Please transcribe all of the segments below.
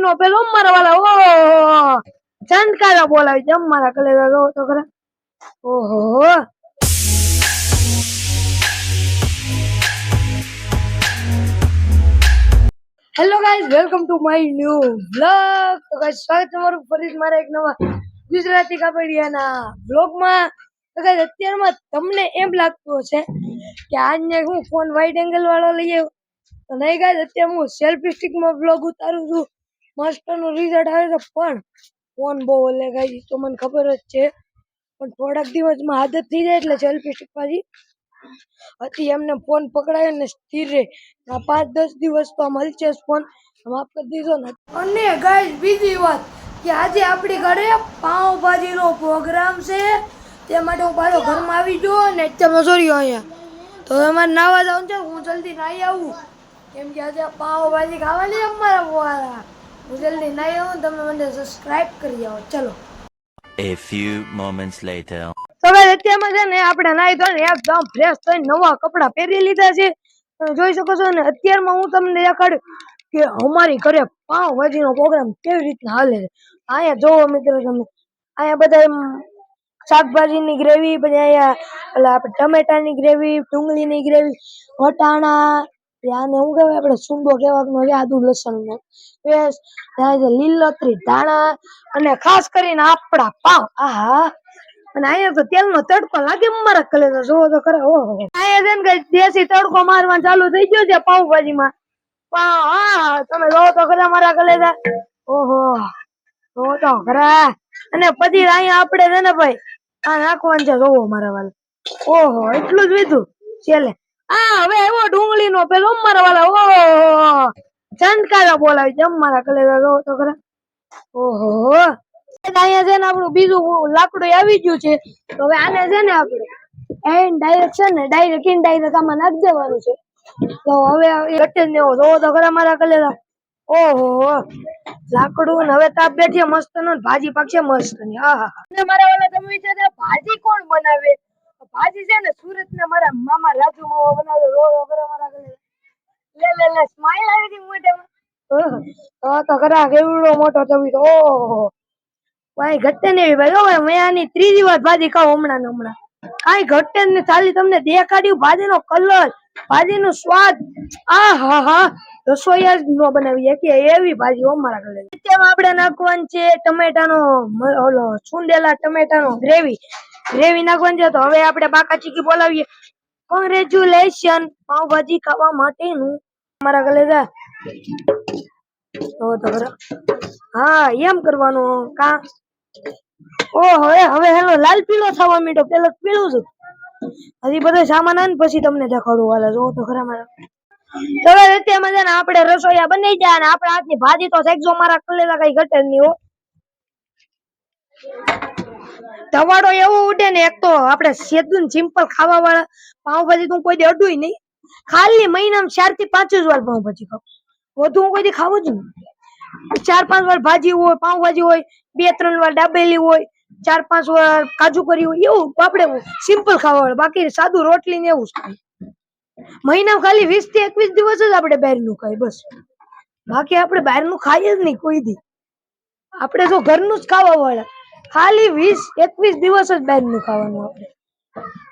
નો પેલો મારા વાળા ઓ ચંદકારા બોલાવી જમ મારા કલેજા જો તો ઓહો! Hello guys welcome to my new blog તો ગાઈઝ સ્વાગત તમારું ફરી મારા એક નવા ગુજરાતી કાપડિયાના બ્લોગમાં તો ગાઈઝ અત્યારમાં તમને એમ લાગતું હશે કે આજને હું ફોન વાઇડ એંગલ વાળો લઈ આવ્યો. તો નહીં ગાઈઝ અત્યારે હું સેલ્ફી સ્ટિકમાં બ્લોગ ઉતારું છું. મસ્તનું રિઝલ્ટ આવે છે, પણ ફોન બહુ એટલે ગાઈઝ તો મને ખબર જ છે. પણ થોડાક દિવસમાં આદત થઈ જાય એટલે સેલ્ફી સ્ટિક હતી એમને ફોન પકડાયો ને સ્થિર રહે. આ પાંચ દસ દિવસ તો આમ હલચે જ ફોન માફ કરી દીધો ને. અને ગાઈસ બીજી વાત કે આજે આપણી ઘરે પાઉંભાજીનો પ્રોગ્રામ છે. તે માટે હું પાછો ઘરમાં આવી ગયો ને અત્યારે મજૂરીઓ અહીંયા. તો હવે મારે નાવા જવાનું છે, હું જલ્દી નાહી આવું. કેમ કે આજે પાઉંભાજી ખાવાની અમારા વાળા હું જલ્દી નાહી આવું તમે મને સબસ્ક્રાઇબ કરી આવો. ચલો. A few moments later. તો હવે અત્યારમાં છે ને આપણે નાહી ધોઈને એકદમ ફ્રેશ થઈને નવા કપડાં પહેરી લીધા છે. તમે જોઈ શકો છો ને અત્યારમાં હું તમને દેખાડું કે અમારી ઘરે પાવભાજીનો પ્રોગ્રામ કેવી રીતના હાલે છે. અહીંયા જોવો મિત્રો તમે અહીંયા બધા શાકભાજીની ગ્રેવી પછી અહીંયા એટલે આપણે ટમેટાની ગ્રેવી ડુંગળીની ગ્રેવી વટાણા આને શું કહેવાય, આપણે સુંદો કહેવાનો છે, આદુ લસણનો. પેસ્ટ ત્યાં લીલોતરી ધાણા અને ખાસ કરીને આપણા પાવ. આહા. અને અહીંયા તો તેલનો તડકો લાગે મારા કલેજો જોવો તો ખરા, ઓહો. અહીંયા ને કઈ દેશી તડકો મારવાનું ચાલુ થઈ ગયો છે પાવભાજીમાં પાવ, હા, તમે જોવો તો ખરા મારા કલેજા ઓહો. જોવો તો ખરા. અને પછી અહીંયા આપણે છે ને ભાઈ, આ નાખવાનું છે જોવો મારા વાલ. ઓહો, એટલું જ લીધું. છેલ્લે. આ હવે એવો ડુંગળી નો પેલો મારા વાળા ઓ ચંદકારા બોલાવી જમ મારા કલેરા જોવો તો ખરા. ઓહો અહીંયા છે ને આપણું બીજું લાકડું આવી ગયું છે. તો હવે આને છે ને આપણે એન ડાયરેક્ટ છે ને ડાયરેક્ટ ઇન ડાયરેક્ટ આમાં નાખી દેવાનું છે. તો હવે જ ને જોવો તો ખરા મારા કલેજા. ઓહો લાકડું ને હવે તાપ બેઠી મસ્ત નો, ભાજી પાકશે મસ્તની. હા હા મારા વાળા તમે વિચારતા ભાજી કોણ બનાવે? ભાજી છે ને સુરત ના મારા મામા રાજુ મામા બનાવે જોવો તો ખરા મારા કલેજા લે લે લે સ્માઈલ આવી હતી મોઢામાં. તો ભાઈ ઘટે નહીં ભાઈ ઓ મેં આની ત્રીજી વાર ભાજી ખાવ હમણાં ને હમણાં. કાંઈ ઘટે ને ખાલી તમને દેખાડ્યું ભાજીનો કલર ભાજી નો સ્વાદ. આ હા હા રસોઈ જ ન બનાવી કે એવી ભાજી અમારા ઘરે. તેમાં આપણે નાખવાનું છે ટમેટાનો ઓલો છુંદેલા ટમેટાનો ગ્રેવી. ગ્રેવી નાખવાની છે તો હવે આપણે બાકા ચીકી બોલાવીએ. કોંગ્રેચ્યુલેશન પાઉભાજી ખાવા માટેનું. અમારા કલેજા તો તો ખરા હા, એમ કરવાનું કા? ઓ, હવે હવે હેલો, લાલ પીળો થવા મીઠો પેલો પીળું છું હજી બધો સામાન આવે ને પછી તમને દેખાડું વાલા જો તો ખરા મારા. તો હવે અત્યારમાં છે ને આપણે રસોઈયા બની જાય અને આપણા હાથની ભાજી તો શેકજો મારા કલેલા કઈ ઘટે જ નહીં હો. ધવાડો એવો ઉડે ને એક તો આપણે સેદું સિમ્પલ ખાવા વાળા પાઉંભાજી તો કોઈ દે અડું નહીં. ખાલી મહિનામાં ચારથી પાંચ જ વાર પાઉંભાજી ખાવ વધુ હું કોઈ દી ખાવું જ નહીં. ચાર પાંચ વાર ભાજી હોય, પાઉંભાજી હોય, બે ત્રણ વાર દાબેલી હોય, ચાર પાંચ વાર કાજુ કરી હોય, એવું આપણે સિમ્પલ ખાવા વાળા બાકી સાદું રોટલી ને એવું મહિનામાં ખાલી વીસથી એકવીસ દિવસ જ આપણે બહારનું ખાય બસ. બાકી આપણે બહારનું ખાઈએ જ નહીં કોઈ દી. આપણે તો ઘરનું જ ખાવા વાળા ખાલી વીસ, એકવીસ દિવસ જ બહારનું ખાવાનું આપણે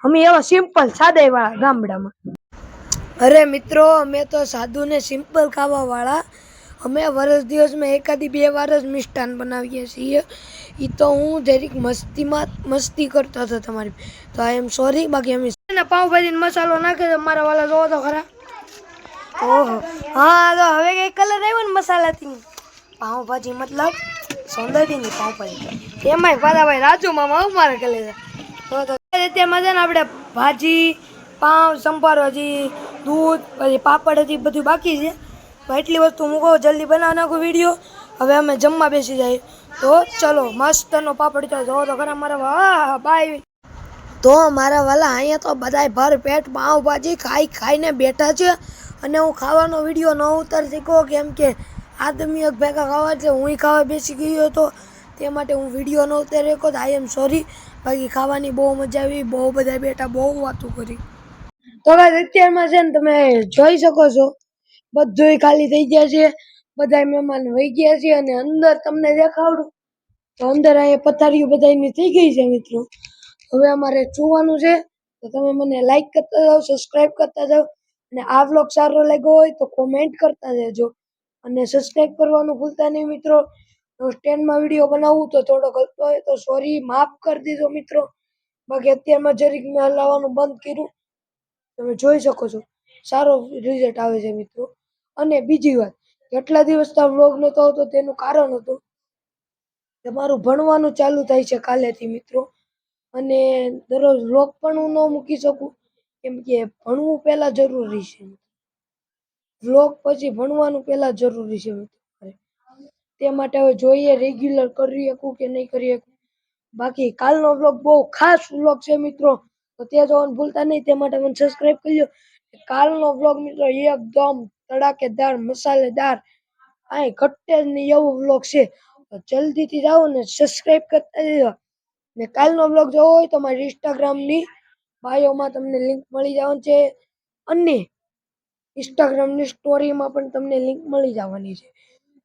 અમે એવા સિમ્પલ સાદા વાળા ગામડામાં. અરે મિત્રો, અમે તો સાદું ને સિમ્પલ ખાવા વાળા અમે વરસ દિવસમાં એકાદી બે વાર જ મિષ્ટાન બનાવીએ છીએ. એ તો હું જરીક મસ્તીમાં, મસ્તી કરતો હતો તમારી. તો આઈ એમ સોરી બાકી અમે પાઉભાજી મસાલો નાખે તો મારા વાળા જોવો તો ખરા. ઓહો. હા, તો હવે કઈ કલર આવ્યો ને મસાલાથી? પાઉંભાજી મતલબ? સૌંદર્યની પાવભાજી એમાંય પાછા રાજુ મામા અમારે કલે તો તો અત્યારમાં છે ને આપણે ભાજી પાઉં સંભાર હજી, દૂધ, પછી પાપડ હજી બધું બાકી છે. એટલી વસ્તુ મૂકો જલ્દી બનાવી નાખું વીડિયો. હવે અમે જમવા બેસી જાય. તો ચલો, મસ્તનો પાપડ તો જો તો ખરા મારા વાહ બાય તો મારા વાલા, અહીંયા તો બધાય ભર પેટ પાઉંભાજી ખાઈ ખાઈને બેઠા છે. અને હું ખાવાનો વીડિયો ન ઉતાર શીખો કેમ કે આદમીઓ ભેગા ખાવા એટલે હું ખાવા બેસી ગયો હતો. તે માટે હું વીડિયો ન ઉતારી શક્યો તો આઈ એમ સોરી બાકી ખાવાની બહુ મજા આવી, બહુ બધા બેઠા બહુ વાતો કરી. તો ગાઈસ, અત્યારમાં છે ને તમે જોઈ શકો છો બધું ખાલી થઈ ગયા છે, બધા મહેમાન વહી ગયા છે અને અંદર તમને દેખાડું તો અંદર અહીંયા પથારીઓ બધાની થઈ ગઈ છે મિત્રો. હવે અમારે જોવાનું છે, તો તમે મને લાઈક કરતા જાઓ સબસ્ક્રાઈબ કરતા જાઓ. અને આ વ્લોગ સારો લાગ્યો હોય તો કોમેન્ટ કરતા જજો અને સબસ્ક્રાઇબ કરવાનું ભૂલતા નહીં મિત્રો. સ્ટેન્ડમાં વીડિયો બનાવું તો થોડો ગલતો હોય તો સોરી માફ કરી દીધો મિત્રો. બાકી અત્યારમાં જરીક મેં હલાવવાનું બંધ કર્યું. તમે જોઈ શકો છો. સારો રિઝલ્ટ આવે છે મિત્રો. અને બીજી વાત કેટલા દિવસથી વ્લોગ નહોતો આવતો તેનું કારણ હતું. મારું ભણવાનું ચાલુ થાય છે કાલેથી મિત્રો. અને દરરોજ વ્લોગ પણ હું ન મૂકી શકું. કેમ કે ભણવું પહેલાં જરૂરી છે. વ્લોગ પછી ભણવાનું પહેલા જરૂરી છે તે માટે હવે જોઈએ રેગ્યુલર કરી શકું કે નહીં કરી શકું. બાકી કાલનો વ્લોગ બહુ ખાસ વ્લોગ છે મિત્રો. તો તે જોવાનું ભૂલતા નહીં, તે માટે મને સબસ્ક્રાઈબ કરી લો કાલનો વ્લોગ મિત્રો એકદમ તડાકેદાર, મસાલેદાર. આય ઘટે જ નહીં એવો વ્લોગ છે. તો જલ્દીથી જાઓ ને સબસ્ક્રાઈબ કરતા જજો ને કાલનો વ્લોગ જોવો હોય તો મારી ઇન્સ્ટાગ્રામની બાયોમાં તમને લિંક મળી જવાનું છે. અને ઇન્સ્ટાગ્રામની સ્ટોરીમાં પણ તમને લિંક મળી જવાની છે.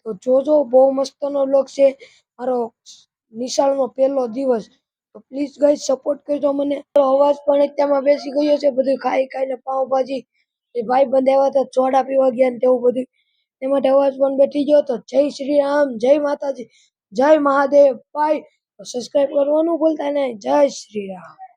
તો જોજો, બહુ મસ્તનો બ્લોગ છે. મારો નિશાળનો પહેલો દિવસ. તો પ્લીઝ ગાઈઝ સપોર્ટ કરજો મને. અવાજ પણ અત્યારમાં બેસી ગયો છે. બધું ખાઈ ખાઈને પાઉંભાજી, એ ભાઈ બંધ આવ્યા હતા ચોડા પીવા ગયા ને તેવું બધું તે માટે અવાજ પણ બેઠી ગયો. તો જય શ્રી રામ, જય માતાજી, જય મહાદેવ. બાય સબસ્ક્રાઈબ કરવાનું ભૂલતા નહીં. જય શ્રી રામ.